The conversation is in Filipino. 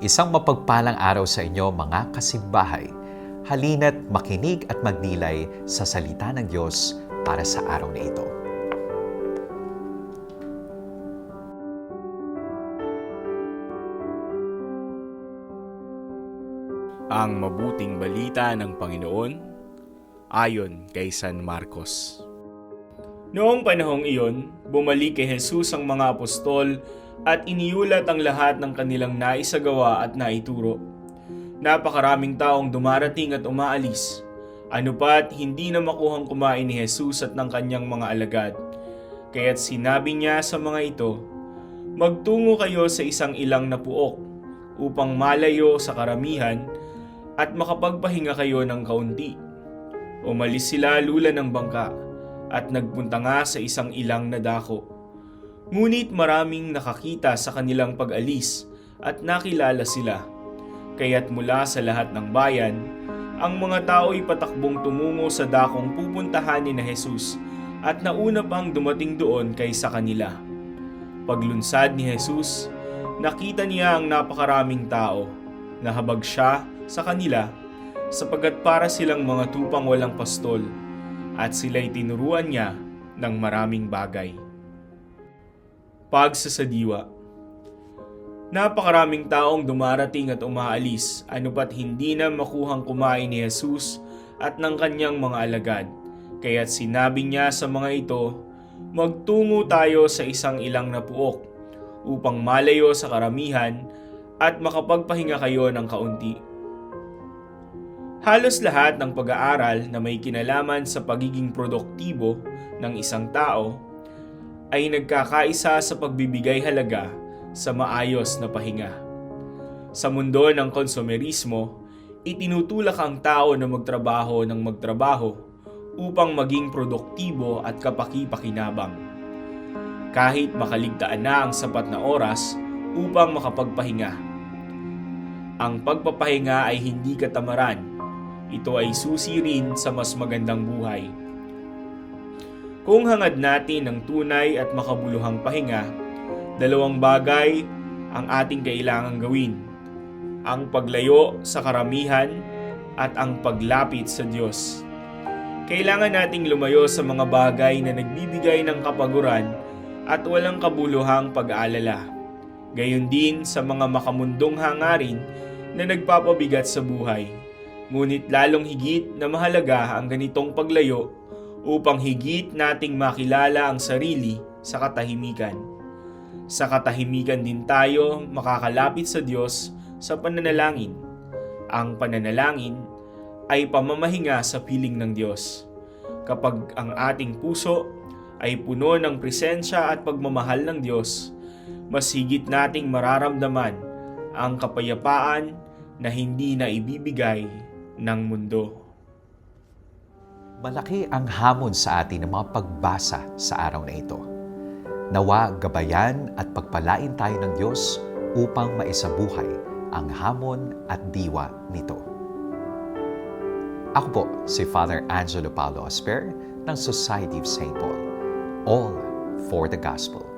Isang mapagpalang araw sa inyo mga kasimbahay. Halina't makinig at magnilay sa salita ng Diyos para sa araw na ito. Ang mabuting balita ng Panginoon ayon kay San Marcos. Noong panahong iyon, bumalik kay Jesus ang mga apostol at iniulat ang lahat ng kanilang naisagawa at naituro. Napakaraming taong dumarating at umaalis. Ano pa't hindi na makuhang kumain ni Jesus at ng kanyang mga alagad. Kaya't sinabi niya sa mga ito, Magtungo kayo sa isang ilang na puok upang malayo sa karamihan at makapagpahinga kayo ng kaunti. Umalis sila lula ng bangka at nagpunta nga sa isang ilang na dako. Ngunit maraming nakakita sa kanilang pag-alis at nakilala sila. Kaya't mula sa lahat ng bayan, ang mga tao'y patakbong tumungo sa dakong pupuntahan ni na Jesus at nauna pang dumating doon kaysa kanila. Paglunsad ni Jesus, nakita niya ang napakaraming tao. Nahabag siya sa kanila sapagat para silang mga tupang walang pastol at sila'y tinuruan niya ng maraming bagay. Pagsasadiwa Napakaraming taong dumarating at umaalis ano pat hindi na makuhang kumain ni Jesus at ng kanyang mga alagad. Kaya't sinabi niya sa mga ito, magtungo tayo sa isang ilang na puok upang malayo sa karamihan at makapagpahinga kayo ng kaunti. Halos lahat ng pag-aaral na may kinalaman sa pagiging produktibo ng isang tao ay nagkakaisa sa pagbibigay halaga sa maayos na pahinga. Sa mundo ng konsumerismo, itinutulak ang tao na magtrabaho ng magtrabaho upang maging produktibo at kapaki-pakinabang. Kahit makaligtaan na ang sapat na oras upang makapagpahinga. Ang pagpapahinga ay hindi katamaran. Ito ay susi rin sa mas magandang buhay. Kung hangad natin ng tunay at makabuluhang pahinga, dalawang bagay ang ating kailangang gawin. Ang paglayo sa karamihan at ang paglapit sa Diyos. Kailangan nating lumayo sa mga bagay na nagbibigay ng kapaguran at walang kabuluhang pag-aalala. Gayon din sa mga makamundong hangarin na nagpapabigat sa buhay. Ngunit lalong higit na mahalaga ang ganitong paglayo upang higit nating makilala ang sarili sa katahimikan. Sa katahimikan din tayo makakalapit sa Diyos sa pananalangin. Ang pananalangin ay pamamahinga sa piling ng Diyos. Kapag ang ating puso ay puno ng presensya at pagmamahal ng Diyos, mas higit nating mararamdaman ang kapayapaan na hindi na ibibigay ng mundo. Malaki ang hamon sa atin ng mga pagbasa sa araw na ito. Nawa gabayan at pagpalain tayo ng Diyos upang maisabuhay ang hamon at diwa nito. Ako po si Father Angelo Paulo Asper ng Society of St. Paul. All for the Gospel.